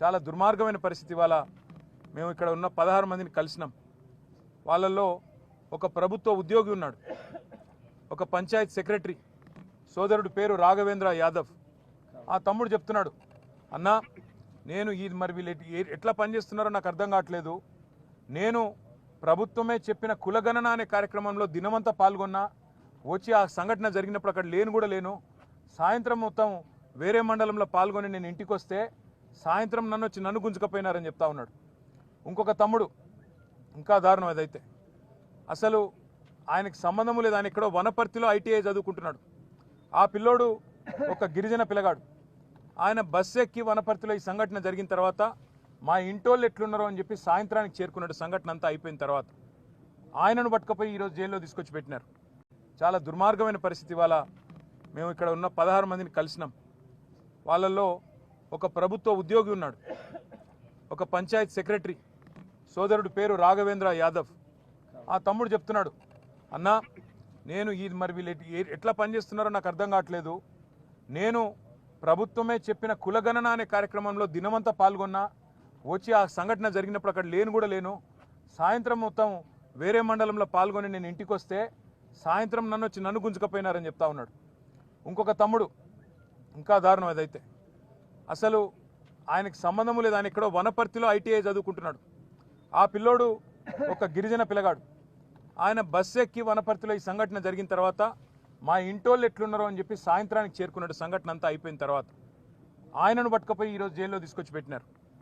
చాలా దుర్మార్గమైన పరిస్థితి ఇవాళ మేము ఇక్కడ ఉన్న పదహారు మందిని కలిసినాం. వాళ్ళల్లో ఒక ప్రభుత్వ ఉద్యోగి ఉన్నాడు. ఒక పంచాయత్ సెక్రటరీ. సోదరుడు పేరు రాఘవేంద్ర యాదవ్. ఆ తమ్ముడు చెప్తున్నాడు అన్నా నేను ఈ మరి వీళ్ళు ఎట్లా పనిచేస్తున్నారో నాకు అర్థం కావట్లేదు. నేను ప్రభుత్వమే చెప్పిన కులగణన అనే కార్యక్రమంలో దినమంతా పాల్గొన్నా వచ్చి ఆ సంఘటన జరిగినప్పుడు అక్కడ లేను కూడా లేను. సాయంత్రం మొత్తం వేరే మండలంలో పాల్గొని నేను ఇంటికి వస్తే సాయంత్రం నన్ను వచ్చి నన్ను గుంజుకపోయినారని చెప్తా ఉన్నాడు. ఇంకొక తమ్ముడు ఇంకా దారుణం అదైతే అసలు ఆయనకి సంబంధం లేదు ఆయన ఎక్కడో వనపర్తిలో ఐటీఐ చదువుకుంటున్నాడు. ఆ పిల్లోడు ఒక గిరిజన పిల్లగాడు. ఆయన బస్సు ఎక్కి వనపర్తిలో ఈ సంఘటన జరిగిన తర్వాత మా ఇంటోళ్ళు ఎట్లున్నారో అని చెప్పి సాయంత్రానికి చేరుకున్నాడు. సంఘటన అంతా అయిపోయిన తర్వాత. ఆయనను పట్టుకపోయి ఈరోజు జైల్లో తీసుకొచ్చి పెట్టినారు. చాలా దుర్మార్గమైన పరిస్థితి ఇవాళ మేము ఇక్కడ ఉన్న పదహారు మందిని కలిసినాం. వాళ్ళల్లో ఒక ప్రభుత్వ ఉద్యోగి ఉన్నాడు. ఒక పంచాయత్ సెక్రటరీ. సోదరుడు పేరు రాఘవేంద్ర యాదవ్. ఆ తమ్ముడు చెప్తున్నాడు అన్నా నేను ఈ మరి వీళ్ళు ఎట్లా పనిచేస్తున్నారో నాకు అర్థం కావట్లేదు. నేను ప్రభుత్వమే చెప్పిన కులగణన అనే కార్యక్రమంలో దినమంతా పాల్గొన్నా వచ్చి ఆ సంఘటన జరిగినప్పుడు అక్కడ లేను కూడా లేను. సాయంత్రం మొత్తం వేరే మండలంలో పాల్గొని నేను ఇంటికి వస్తే సాయంత్రం నన్ను వచ్చి నన్ను గుంజుకపోయినారని చెప్తా ఉన్నాడు. ఇంకొక తమ్ముడు ఇంకా దారుణం అదైతే. అసలు ఆయనకి సంబంధం లేదు. ఆయన ఎక్కడో వనపర్తిలో ఐటీఐ చదువుకుంటున్నాడు. ఆ పిల్లోడు ఒక గిరిజన పిల్లగాడు. ఆయన బస్సు ఎక్కి వనపర్తిలో ఈ సంఘటన జరిగిన తర్వాత మా ఇంటోళ్ళు ఎట్లున్నారో అని చెప్పి సాయంత్రానికి చేరుకున్నాడు. సంఘటన అంతా అయిపోయిన తర్వాత. ఆయనను పట్టుకపోయి ఈరోజు జైల్లో తీసుకొచ్చి పెట్టినారు.